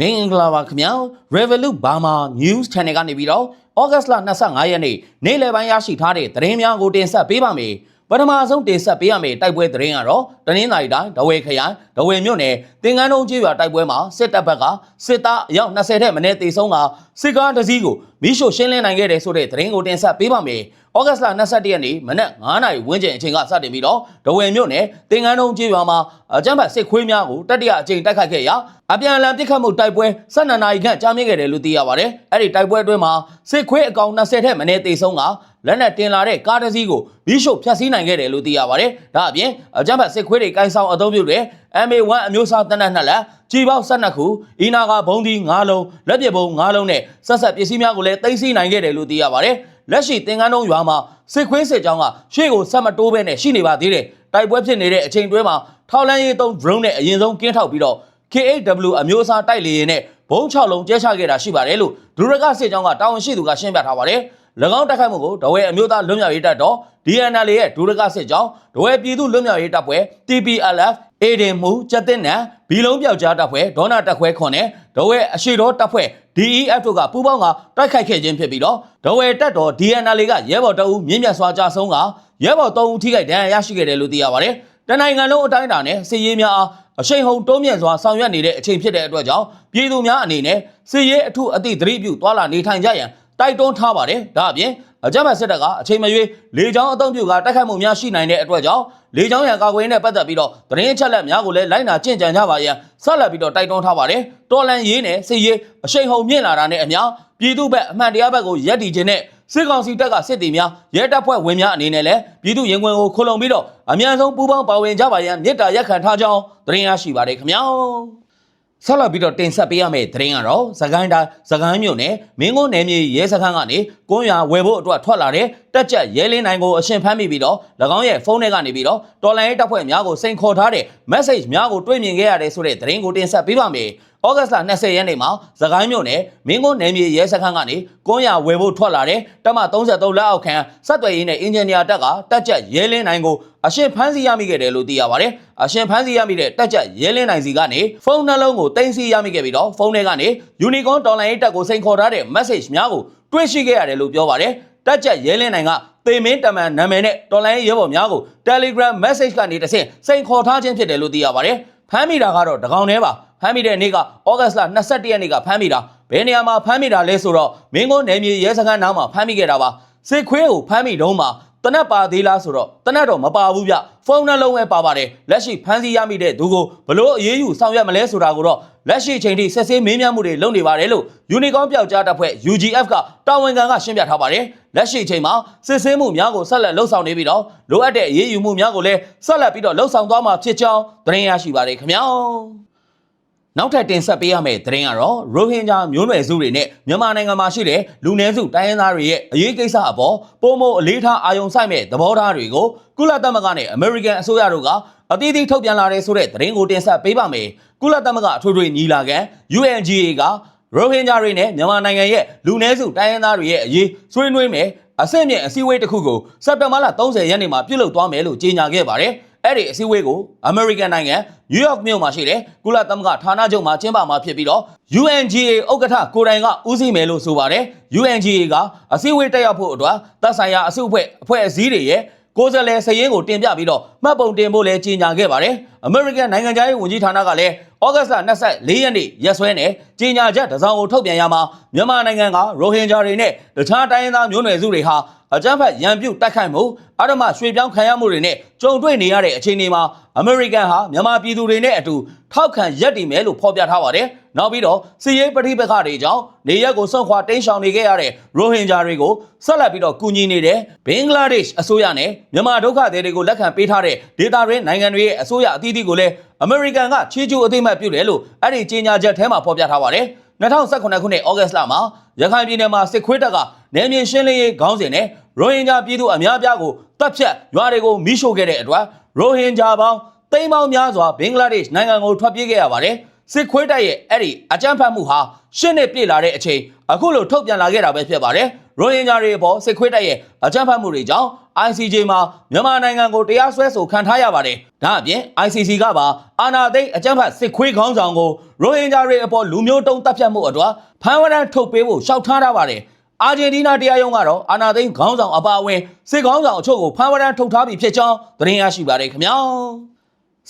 မင်္ဂလာပါခင်ဗျာ Revolut Burma News Channel ကနေပြီးတော့ဩဂတ်စ်လ25ရက်နေ့နေ့လယ်ပိုင်းရရှိထားတဲ့သတင်းများကိုတင်ဆက်ပေးပါမယ်ပထမဆုံးတင်ဆက်ပေးရမယ့်တိုက်ပွဲသတင်းကတော့တနင်္လာရီတိုင်းဒဝဲခရိုင်ဒဝဲမြို့နယ်တင်ကန်းတုံးကျေးရွာတိုက်ပွဲမှာစစ်တပ်ဘက်ကစစ်သားအယောက်20ထက်မနည်းတေဆုံးကစစ်ကားတစ်စီးကိုမိရှို့ရှင်းလင်းနိုင်ခဲ့တယ်ဆိုတဲ့သတင်းကိုတင်ဆက်ပေးပါမယ် ဩဂတ်စ်လ21ရက်နေ့မနက်9:00နာရီဝန်းကျင်အချိန်ကစတင်ပြီးတော့ဒဝဲမြို့နယ်တင်ကန်းတုံးကျေးရွာမှာအကြမ်းဖက်စစ်ခွေးများကိုတတိယအကြိမ်တိုက်ခိုက်ခဲ့ရာအပြန်အလှန်ပစ်ခတ်မှုတိုက်ပွဲ12နာရီခန့်ကြာမြင့်ခဲ့တယ်လို့သိရပါတယ်အဲ့ဒီတိုက်ပွဲအတွင်းမှာစစ်ခွေးအကောင်20ထက်မနည်းတေဆုံးကလက်နက်တင်လာတဲ့ကားတစ်စီးကိုမီးရှို့ဖျက်ဆီးနိုင်ခဲ့တယ်လို့သိရပါတယ်။ဒါအပြင်အကြမ်းဖက်စစ်ခွေးတွေကိုင်းဆောင်အသုံးပြုတဲ့ MA1 အမျိုးအစားတပ်နက်နှစ်လက်ကြီးပေါက်12ခုအီနာကဘုံဒီ9လုံးလက်ပစ်ဘုံ9လုံးနဲ့ဆက်ဆက်ပစ္စည်းများကိုလည်းသိမ်းဆည်းနိုင်ခဲ့တယ်လို့သိရပါတယ်။ လက်ရှိတင်ကန်းတုံးရွာမှာစစ်ခွေးစစ်ကြောင်းကရှေ့ကိုဆက်မတိုးဘဲနဲ့ရှိနေပါသေးတယ်။တိုက်ပွဲဖြစ်နေတဲ့အချိန်တွဲမှာထောက်လန်းရေးသုံး drone နဲ့အရင်ဆုံးကင်းထောက်ပြီးတော့ KHW အမျိုးအစားတိုက်လေယာဉ်နဲ့ဘုံ6လုံးကျဲချခဲ့တာရှိပါတယ်လို့ဒူရကစစ်ကြောင်းကတာဝန်ရှိသူကရှင်းပြထားပါတယ်။၎င်းတိုက်ခိုက်မှုကိုဒဝဲအမျိုးသားလွတ်မြောက်ရေးတပ်တော် DNL ရဲ့ဒူရကစစ်ကြောင်းဒဝဲပြည်သူ့လွတ်မြောက်ရေးတပ်ဖွဲ့ TPLF အေဒင်မှုကျက်တင်နံဘီလုံးပြောက်ကြားတပ်ဖွဲ့ဒေါနာတပ်ခွဲခွန်နဲ့ဒဝဲအရှိတော်တပ်ဖွဲ့ DEF တို့ကပူးပေါင်းကတိုက်ခိုက်ခဲ့ခြင်းဖြစ်ပြီးတော့ဒဝဲတပ်တော် DNL ကရဲဘော်တအူးမြင့်မြတ်စွာကြာဆုံးကရဲဘော်3ဦးထိခိုက်ဒဏ်ရာရရှိခဲ့တယ်လို့သိရပါတယ်။တနိုင်ငံလုံးအတိုင်းအတာနဲ့စစ်ရေးများအားအရှိန်ဟုန်တိုးမြင့်စွာဆောင်ရွက်နေတဲ့အချိန်ဖြစ်တဲ့အတွက်ကြောင့်ပြည်သူများအနေနဲ့စစ်ရေးအထုအသည့်သတိပြုသွာလာနေထိုင်ကြရန် တိုက်တွန်းထားပါတယ်။ဒါအပြင်အကြမ်းဖက်စစ်တပ်ကအချိန်မရွေးလေကြောင်းအုံပြုကတိုက်ခိုက်မှုများရှိနိုင်တဲ့အတွက်ကြောင့်လေကြောင်းရန်ကာကွယ်ရေးနဲ့ပတ်သက်ပြီးတော့သတင်းအချက်အလက်များကိုလည်းလိုက်နာကျင့်ကြံကြပါရန်ဆက်လက်ပြီးတော့တိုက်တွန်းထားပါတယ်။တော်လန်ရေးနဲ့စစ်ရေးအရှိန်ဟုန်မြင့်လာတာနဲ့အမျှပြည်သူ့ဘက်အမှန်တရားဘက်ကိုယက်တည်ခြင်းနဲ့စစ်ကောင်စီတပ်ကစစ်တီများရဲတပ်ဖွဲ့ဝင်များအနေနဲ့လည်းပြည်သူရင်ခွင်ကိုခုံလုံပြီးတော့အမြန်ဆုံးပူးပေါင်းပါဝင်ကြပါရန်မြစ်တာရက်ခံထားကြောင်းသတင်းရရှိပါတယ်ခင်ဗျာ ဆက်လက်ပြီးတော့တင်ဆက်ပေးရမယ့်သတင်းကတော့သခိုင်းတိုင်းသခိုင်းမြို့နယ်မင်းကုန်းနယ်မြေရဲစခန်းကနေကွန်းရွာဝယ်ဖို့အတွက်ထွက်လာတဲ့ တက်ကြက်ရဲလင်းနိုင်ကိုအရှင်ဖမ်းမိပြီးတော့၎င်းရဲ့ဖုန်းထဲကနေပြီးတော့တော်လိုင်းရေးတပ်ဖွဲ့များကိုစိန်ခေါ်ထားတဲ့ message များကိုတွေ့မြင်ခဲ့ရတယ်ဆိုတဲ့သတင်းကိုတင်ဆက်ပေးပါမယ်။ဩဂတ်စ်လ20ရက်နေ့မှာသခိုင်းမြို့နယ်မင်းကုန်းနယ်မြေရဲစခန်းကနေကွန်းရွာဝယ်ဖို့ထွက်လာတဲ့တပ်မ33လက်အောက်ခံစက်သွယ်ရေးနဲ့အင်ဂျင်နီယာတပ်ကတက်ကြက်ရဲလင်းနိုင်ကိုအရှင်ဖမ်းဆီးရမိခဲ့တယ်လို့သိရပါတယ်။အရှင်ဖမ်းဆီးရမိတဲ့တက်ကြက်ရဲလင်းနိုင်စီကနေဖုန်းနှလုံးကိုတင်စီရမိခဲ့ပြီးတော့ဖုန်းထဲကနေ Unicorn တော်လိုင်းရေးတပ်ကိုစိန်ခေါ်ထားတဲ့ message များကိုတွေ့ရှိခဲ့ရတယ်လို့ပြောပါတယ်။ တက်ကြက်ရဲလင်းနိုင်ကသေမင်းတမန်နာမည်နဲ့တော်လိုင်းရေးရဲဘော်များကို Telegram message ကနေတစ်ဆင့်စိန်ခေါ်ထားခြင်းဖြစ်တယ်လို့သိရပါတယ်။ဖမ်းမိတာကတော့တကောင်တည်းပါဖမ်းမိတဲ့နေ့ကဩဂတ်စ်လ21ရက်နေ့ကဖမ်းမိတာဘယ်နေရာမှာဖမ်းမိတာလဲဆိုတော့မင်းကုန်းနယ်မြေရဲစခန်းနားမှာဖမ်းမိခဲ့တာပါစစ်ခွေးကိုဖမ်းမိတုန်းမှာ တနက်ပါသေးလားဆိုတော့တနက်တော့မပါဘူးဗျဖုန်းနှလုံးပဲပါပါတယ်လက်ရှိဖမ်းဆီးရမိတဲ့သူကိုဘလို့အေးအေးယူဆောင်ရွက်မလဲဆိုတာကိုတော့လက်ရှိချိန်ထိဆက်ဆေးမင်းမြတ်မှုတွေလုပ်နေပါတယ်လို့ယူနီကောင်းပျောက်ကြားတပ်ဖွဲ့ UGF ကတာဝန်ခံကရှင်းပြထားပါတယ်လက်ရှိချိန်မှာစစ်ဆေးမှုများကိုဆက်လက်လှုပ်ဆောင်နေပြီးတော့လိုအပ်တဲ့အေးအေးယူမှုများကိုလည်းဆက်လက်ပြီးတော့လှုပ်ဆောင်သွားမှာဖြစ်ကြောင်းသတင်းရရှိပါတယ်ခင်ဗျာ နောက်ထပ်တင်ဆက်ပေးရမယ့်သတင်းကတော့ရိုဟင်ဂျာမျိုးနွယ်စုတွေနဲ့မြန်မာနိုင်ငံမှာရှိတဲ့လူနည်းစုတိုင်းရင်းသားတွေရဲ့အရေးကိစ္စအပေါ်ပုံမအလေးထားအာရုံစိုက်မဲ့သဘောထားတွေကိုကုလသမဂ္ဂနဲ့အမေရိကန်အစိုးရတို့ကအသီးသီးထုတ်ပြန်လာတဲ့ဆိုတဲ့သတင်းကိုတင်ဆက်ပေးပါမယ်။ကုလသမဂ္ဂအထွေထွေညီလာခံ UNGA ကရိုဟင်ဂျာတွေနဲ့မြန်မာနိုင်ငံရဲ့လူနည်းစုတိုင်းရင်းသားတွေရဲ့အရေးဆွေးနွေးမယ်အဆင့်မြင့်အစည်းအဝေးတစ်ခုကိုစက်တင်ဘာလ30ရက်နေ့မှာပြုလုပ်သွားမယ်လို့ကြေညာခဲ့ပါတယ်။ အဲ့ဒီအစည်းအဝေးကိုအမေရိကန်နိုင်ငံနယူးယောက်မြို့မှာရှိတဲ့ကုလသမဂ္ဂဌာနချုပ်မှာကျင်းပမှာဖြစ်ပြီးတော့ UNGA ဥက္ကဋ္ဌကိုယ်တိုင်ကဦးစီးမယ်လို့ဆိုပါတယ်။ UNGA ကအစည်းအဝေးတက်ရောက်ဖို့အတွက်သက်ဆိုင်ရာအစုအဖွဲ့အဖွဲ့အစည်းတွေရဲ့ ကိုယ်စားလှယ်စည်ရင်းကိုတင်ပြပြီးတော့မှတ်ပုံတင်ဖို့လည်းကြေညာခဲ့ပါတယ်။ American နိုင်ငံသားရေးဝန်ကြီးဌာနကလည်းဩဂတ်စ်လ24ရက်နေ့ရက်စွဲနဲ့ကြေညာချက်တစ်စောင်ကိုထုတ်ပြန်ရမှာမြန်မာနိုင်ငံကရိုဟင်ဂျာတွေနဲ့တခြားတိုင်းရင်းသားမျိုးနွယ်စုတွေဟာအကြမ်းဖက်ရန်ပြုတ်တိုက်ခိုက်မှုအဓမ္မရွှေပြောင်းခံရမှုတွေနဲ့ကြုံတွေ့နေရတဲ့အခြေအနေမှာအမေရိကန်ဟာမြန်မာပြည်သူတွေနဲ့အတူထောက်ခံရက်တည်မယ်လို့ဖော်ပြထားပါတယ်။ နောက်ပြီးတော့စီရေးပဋိပက္ခတွေကြောင့်နေရက်ကိုစွန့်ခွာတိမ်းရှောင်နေခဲ့ရတဲ့ရိုဟင်ဂျာတွေကိုဆက်လက်ပြီးတော့ကူညီနေတဲ့ဘင်္ဂလားဒေ့ရှ်အစိုးရနဲ့မြန်မာဒုက္ခသည်တွေကိုလက်ခံပေးထားတဲ့ဒေသတွင်းနိုင်ငံတွေရဲ့အစိုးရအသီးသီးကိုလည်းအမေရိကန်ကချီးကျူးအသိအမှတ်ပြုတယ်လို့အဲ့ဒီကြေညာချက်ထဲမှာဖော်ပြထားပါတယ်။2018ခုနှစ်ဩဂတ်စ်လမှာရခိုင်ပြည်နယ်မှာစစ်ခွေးတပ်ကနယ်မြေရှင်းလင်းရေးခေါင်းစဉ်နဲ့ရိုဟင်ဂျာပြည်သူအများအပြားကိုတပ်ဖြတ်ရွာတွေကိုမိရှို့ခဲ့တဲ့အတွက်ရိုဟင်ဂျာပေါင်းသိန်းပေါင်းများစွာဘင်္ဂလားဒေ့ရှ်နိုင်ငံကိုထွက်ပြေးခဲ့ရပါတယ် စစ်ခွေးတပ်ရဲ့အဲ့ဒီအကြမ်းဖက်မှုဟာရှင်းနေပြည့်လာတဲ့အချိန်အခုလိုထုတ်ပြန်လာခဲ့တာပဲဖြစ်ပါတယ်ရိုဟင်ဂျာတွေအပေါ်စစ်ခွေးတပ်ရဲ့အကြမ်းဖက်မှုတွေကြောင့် ICJ မှာမြန်မာနိုင်ငံကိုတရားစွဲဆိုခံထားရပါတယ်ဒါအပြင် ICC ကပါအာဏာသိမ်းအကြမ်းဖက်စစ်ခွေးခေါင်းဆောင်ကိုရိုဟင်ဂျာတွေအပေါ်လူမျိုးတုံးတပ်ဖြတ်မှုအတွက်ဖမ်းဝရမ်းထုတ်ပေးဖို့ရှောက်ထားထားပါတယ်အာဂျင်တီးနားတရားရုံးကတော့အာနာသိန်းခေါင်းဆောင်အပါအဝင်စစ်ခေါင်းဆောင်အချို့ကိုဖမ်းဝရမ်းထုတ်ထားပြီးဖြစ်ကြောင်းသတင်းရရှိပါတယ်ခင်ဗျာ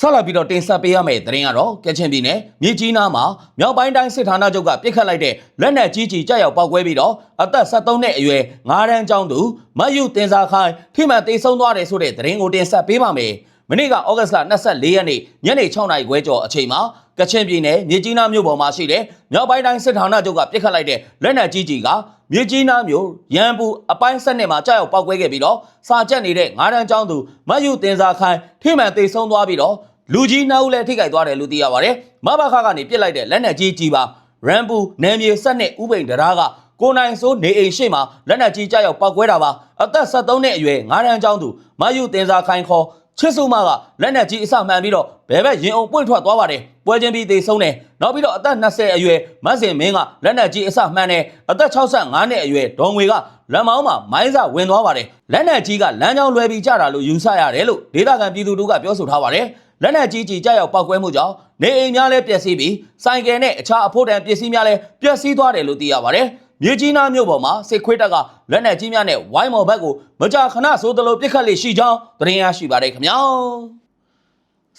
ဆက်လက်ပြီးတော့တင်ဆက်ပေးရမယ့်သတင်းကတော့ကချင်ပြည်နယ်မြစ်ကြီးနားမှာမြောက်ပိုင်းတိုင်းစစ်ဌာနချုပ်ကပြစ်ခတ်လိုက်တဲ့လက်နက်ကြီးကြီးကြောက်ရောက်ပောက်ကွဲပြီးတော့အသက်73နှစ်အရွယ်9တန်းကျောင်းသူမတ်ယူတင်စာခိုင်ထိမှန်တေဆုံးသွားတယ်ဆိုတဲ့သတင်းကိုတင်ဆက်ပေးပါမယ် မနေ့ကဩဂတ်စ်လ24ရက်နေ့ညနေ6နာရီခွဲကျော်အချိန်မှာကချင်ပြည်နယ်မြစ်ကြီးနားမြို့ပေါ်မှာရှိတဲ့မြောက်ပိုင်းတိုင်းစစ်ဌာနချုပ်ကပြစ်ခတ်လိုက်တဲ့လက်နက်ကြီးကြီးကမြစ်ကြီးနားမြို့ရန်ပူအပိုင်းဆက်နှစ်မှာကြောက်ရောက်ပောက်ကွဲခဲ့ပြီးတော့စာကျက်နေတဲ့9တန်းကျောင်းသူမတ်ယူတင်စာခိုင်ထိမှန်တေဆုံးသွားပြီးတော့လူကြီးနှုတ်လည်းထိခိုက်သွားတယ်လို့သိရပါတယ်။မဘခကနေပြစ်လိုက်တဲ့လက်နက်ကြီးကြီးပါရန်ပူနယ်မြေဆက်နှစ်ဥပိန်တရားကကိုနိုင်စိုးနေအိမ်ရှိမှာလက်နက်ကြီးကြောက်ရောက်ပောက်ကွဲတာပါအသက်73နှစ်အရွယ်9တန်းကျောင်းသူမယူတင်စာခိုင်ခေါ် ချစ်စုမကလက်နက်ကြီးအစမှန်ပြီးတော့ဘဲဘက်ရင်အောင်ပွင့်ထွက်သွားပါတယ်ပွဲချင်းပြီးသေဆုံးတယ်နောက်ပြီးတော့အသက်20အရွယ်မတ်စင်မင်းကလက်နက်ကြီးအစမှန်တယ်အသက်65နှစ်အရွယ်ဒေါ်ငွေကလက်မောင်းမှာမိုင်းစာဝင်သွားပါတယ်လက်နက်ကြီးကလမ်းကြောင်းလွဲပြီးကြတာလို့ယူဆရတယ်လို့ဒေသခံပြည်သူတို့ကပြောဆိုထားပါတယ်လက်နက်ကြီးကြီးကြောက်ရောက်ပောက်ကွဲမှုကြောင့်နေအိမ်များလည်းပျက်စီးပြီးဆိုင်ကယ်နဲ့အခြားအဖို့တန်ပစ္စည်းများလည်းပျက်စီးသွားတယ်လို့သိရပါတယ် မြေကြီးနားမြို့ပေါ်မှာစစ်ခွေးတပ်ကလက်နက်ကြီးများနဲ့ဝိုင်းမော်ဘက်ကိုမကြာခဏဆိုသလိုပြစ်ခတ်လေရှိကြောင်းသတင်းရရှိပါတယ်ခင်ဗျာ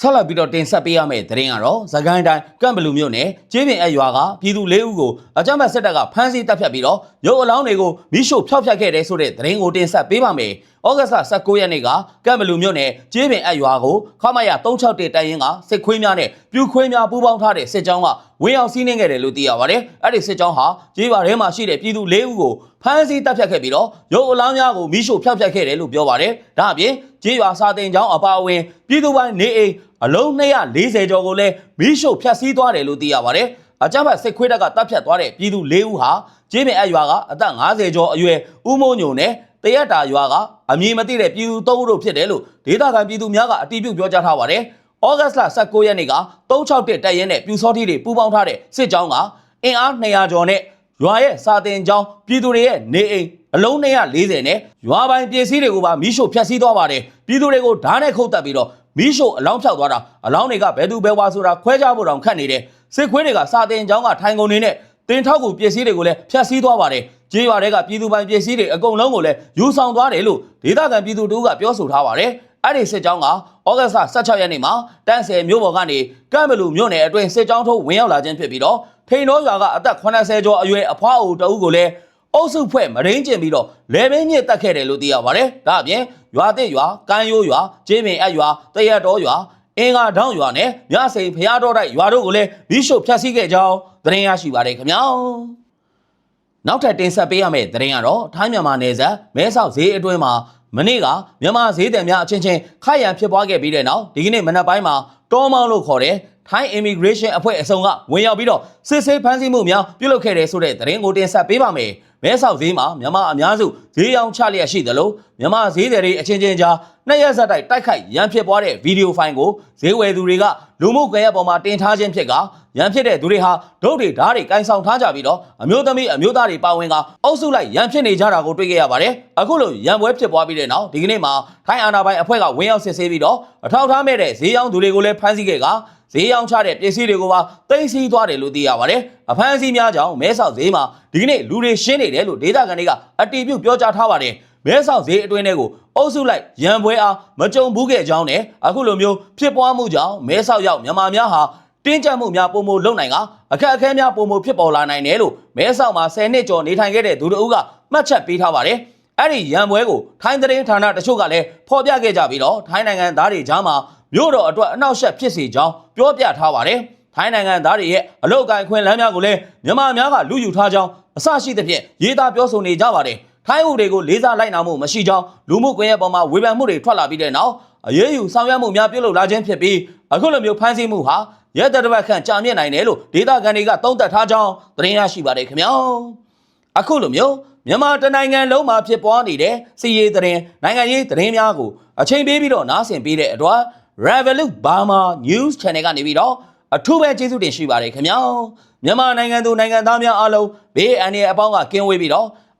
ဆက်လက်ပြီးတော့တင်ဆက်ပေးရမယ့်သတင်းကတော့သခိုင်းတိုင်းကန့်ဘလူမြို့နယ်ကျေးပင်အရွာကပြည်သူ၄ဦးကိုအကြမ်းဖက်စစ်တပ်ကဖမ်းဆီးတပ်ဖြတ်ပြီးတော့ရုပ်အလောင်းတွေကိုမိရှို့ဖျောက်ဖျက်ခဲ့တဲ့ဆိုတဲ့သတင်းကိုတင်ဆက်ပေးပါမယ်။ ဩဂတ်စ်19ရက်နေ့ကကန့်ဘလူမြို့နယ်ကျေးပင်အရွာကိုခမရ361တိုင်ရင်ကစစ်ခွေးများနဲ့ပြူခွေးများပူးပေါင်းထားတဲ့စစ်ကြောင်းကဝင်ရောက်စီးနှင်းခဲ့တယ်လို့သိရပါတယ်။အဲ့ဒီစစ်ကြောင်းဟာကျေးရွာထဲမှာရှိတဲ့ပြည်သူ၄ဦးကိုဖမ်းဆီးတပ်ဖြတ်ခဲ့ပြီးတော့ရုပ်အလောင်းများကိုမိရှို့ဖျောက်ဖျက်ခဲ့တယ်လို့ပြောပါတယ်။ဒါအပြင်ကျေးရွာစာတင်ကျောင်းအပါအဝင်ပြည်သူပိုင်းနေအိမ်အလုံး240ကျော်ကိုလည်းမိရှို့ဖျက်ဆီးသွားတယ်လို့သိရပါတယ်။အကြမ်းဖက်စစ်ခွေးတပ်ကတပ်ဖြတ်သွားတဲ့ပြည်သူ၄ဦးဟာကျေးပင်အရွာကအသက်50ကျော်အရွယ်ဦးမိုးညိုနဲ့ တရက်တာရွာကအမည်မသိတဲ့ပြည်သူ၃ဦးတို့ဖြစ်တယ်လို့ဒေသခံပြည်သူများကအတည်ပြုပြောကြားထားပါတယ်။ဩဂတ်စ်လ19ရက်နေ့က361တပ်ရဲနဲ့ပြူစောတိတွေပူးပေါင်းထားတဲ့စစ်ကြောင်းကအင်အား200ကျော်နဲ့ရွာရဲ့စာတင်ကျောင်းပြည်သူတွေရဲ့နေအိမ်အလုံး240နဲ့ရွာပိုင်ပစ္စည်းတွေကိုပါမိရှို့ဖျက်ဆီးသွားပါတယ်ပြည်သူတွေကိုဓာတ်နဲ့ခုတ်တက်ပြီးတော့မိရှို့အလောင်းဖြောက်သွားတာအလောင်းတွေကဘယ်သူဘယ်ဝါဆိုတာခွဲခြားဖို့တောင်ခက်နေတယ်စစ်ခွေးတွေကစာတင်ကျောင်းကထိုင်ကုန်နေနဲ့တင်ထောက်ကူပစ္စည်းတွေကိုလည်းဖျက်ဆီးသွားပါတယ် ကြေးရွာတွေကပြည်သူပိုင်ပစ္စည်းတွေအကုန်လုံးကိုလည်းယူဆောင်သွားတယ်လို့ဒေသခံပြည်သူတို့ကပြောဆိုထားပါတယ်အဲ့ဒီစစ်ကြောင်းကဩဂတ်စ်16ရက်နေ့မှာတန်းဆယ်မြို့ပေါ်ကနေကမ်ဘလူမြို့နယ်အတွင်းစစ်ကြောင်းထုတ်ဝင်ရောက်လာခြင်းဖြစ်ပြီးတော့ထိန်တော်ရွာကအသက်80ကျော်အရွယ်အဖွားအိုတအုပ်ကိုလည်းအုပ်စုဖွဲ့မရင်းကျင်ပြီးတော့လေဘင်းညစ်တက်ခဲ့တယ်လို့သိရပါတယ်။ဒါအပြင်ရွာတစ်ရွာ၊ကမ်းရိုးရွာ၊ကျေးပင်အရွာ၊တရက်တော်ရွာအင်္ဂါတောင်ရွာနဲ့မြစိန်ဖျားတော်တိုက်ရွာတို့ကိုလည်းမိရှုဖျက်ဆီးခဲ့ကြောင်းသတင်းရရှိပါတယ်ခင်ဗျာ။ နောက်ထပ်တင်ဆက်ပေးရမယ့်သတင်းကတော့ထိုင်းမြန်မာနယ်စပ်မဲဆောက်ဈေးအတွင်းမှာမနေ့ကမြန်မာဈေးတယ်များအချင်းချင်းခိုက်ရန်ဖြစ်ပွားခဲ့ပြီးတဲ့နောက်ဒီကနေ့မနက်ပိုင်းမှာတောမောင်းလို့ခေါ်တဲ့ထိုင်း immigration အဖွဲ့အစုံကဝင်ရောက်ပြီးတော့စစ်ဆေးဖမ်းဆီးမှုများပြုလုပ်ခဲ့တယ်ဆိုတဲ့သတင်းကိုတင်ဆက်ပေးပါမယ်။မဲဆောက်ဈေးမှာမြန်မာအများစုဈေးရောင်းချလျက်ရှိသလိုမြန်မာဈေးတွေအချင်းချင်းကြား နှစ်ရက်ဆက်တိုက်တိုက်ခိုက်ရန်ဖြစ်ပွားတဲ့ဗီဒီယိုဖိုင်ကိုဈေးဝယ်သူတွေကလူမှုကွန်ရက်ပေါ်မှာတင်ထားခြင်းဖြစ်ကရန်ဖြစ်တဲ့သူတွေဟာဒုတ်တွေဓာတ်တွေကင်ဆောင်ထားကြပြီးတော့အမျိုးသမီးအမျိုးသားတွေပါဝင်ကအုပ်စုလိုက်ရန်ဖြစ်နေကြတာကိုတွေ့ခဲ့ရပါတယ်။အခုလိုရန်ပွဲဖြစ်ပွားပြီးတဲ့နောက်ဒီကနေ့မှာထိုင်းအာဏာပိုင်အဖွဲ့ကဝင်ရောက်စစ်ဆေးပြီးတော့အထောက်ထားမဲ့တဲ့ဈေးရောင်းသူတွေကိုလည်းဖမ်းဆီးခဲ့ကဈေးရောင်းချတဲ့ပစ္စည်းတွေကိုပါတင်စီသွားတယ်လို့သိရပါတယ်။အဖမ်းအဆီးများကြောင့်မဲဆောက်ဈေးမှာဒီကနေ့လူတွေရှင်းနေတယ်လို့ဒေသခံတွေကအတီးပြုတ်ပြောကြားထားပါတယ်။ မဲဆောက်ဈေးအတွင်းထဲကိုအုပ်စုလိုက်ရန်ပွဲအားမကြုံဘူးခဲ့ကြောင်းနဲ့အခုလိုမျိုးဖြစ်ပွားမှုကြောင့်မဲဆောက်ရောက်မြန်မာများဟာတင်းကျပ်မှုများပုံမလုံနိုင်ကအခက်အခဲများပုံမဖြစ်ပေါ်လာနိုင်တယ်လို့မဲဆောက်မှာ10နှစ်ကျော်နေထိုင်ခဲ့တဲ့သူတို့ကမှတ်ချက်ပေးထားပါတယ်။အဲ့ဒီရန်ပွဲကိုထိုင်းသတင်းဌာနတချို့ကလည်းဖော်ပြခဲ့ကြပြီးတော့ထိုင်းနိုင်ငံသားတွေကြားမှာမြို့တော်အတွက်အနောက်ရှက်ဖြစ်စေကြောင်းပြောပြထားပါတယ်။ထိုင်းနိုင်ငံသားတွေရဲ့အလုတ်ကိုင်ခွင့်လမ်းများကိုလည်းမြန်မာများကလူယူထားကြောင်းအစရှိသဖြင့်ရေးသားပြောဆိုနေကြပါတယ်။ ထိုင်းဥတွေကိုလေးစားလိုက်နာမှုမရှိကြောင်းလူမှုကွန်ရက်ပေါ်မှာဝေဖန်မှုတွေထွက်လာပြီးတဲ့နောက်အရေးယူဆောင်ရွက်မှုများပြုလုပ်လာခြင်းဖြစ်ပြီးအခုလိုမျိုးဖမ်းဆီးမှုဟာရဲတပ်တစ်ခန့်ကြာမြင့်နိုင်တယ်လို့ဒေသခံတွေကသုံးသပ်ထားကြောင်းသတင်းရရှိပါတယ်ခင်ဗျာ။အခုလိုမျိုးမြန်မာတနိုင်ငံလုံးမှာဖြစ်ပွားနေတဲ့စီရေးသတင်းနိုင်ငံရေးသတင်းများကိုအချိန်ပေးပြီးတော့နားဆင်ပေးတဲ့အတွက် Revolut Burma News Channel ကနေပြီးတော့အထူးပဲကျေးဇူးတင်ရှိပါတယ်ခင်ဗျာမြန်မာနိုင်ငံသူနိုင်ငံသားများအားလုံးဘေးအန္တရာယ်အပေါင်းကကင်းဝေးပြီးတော့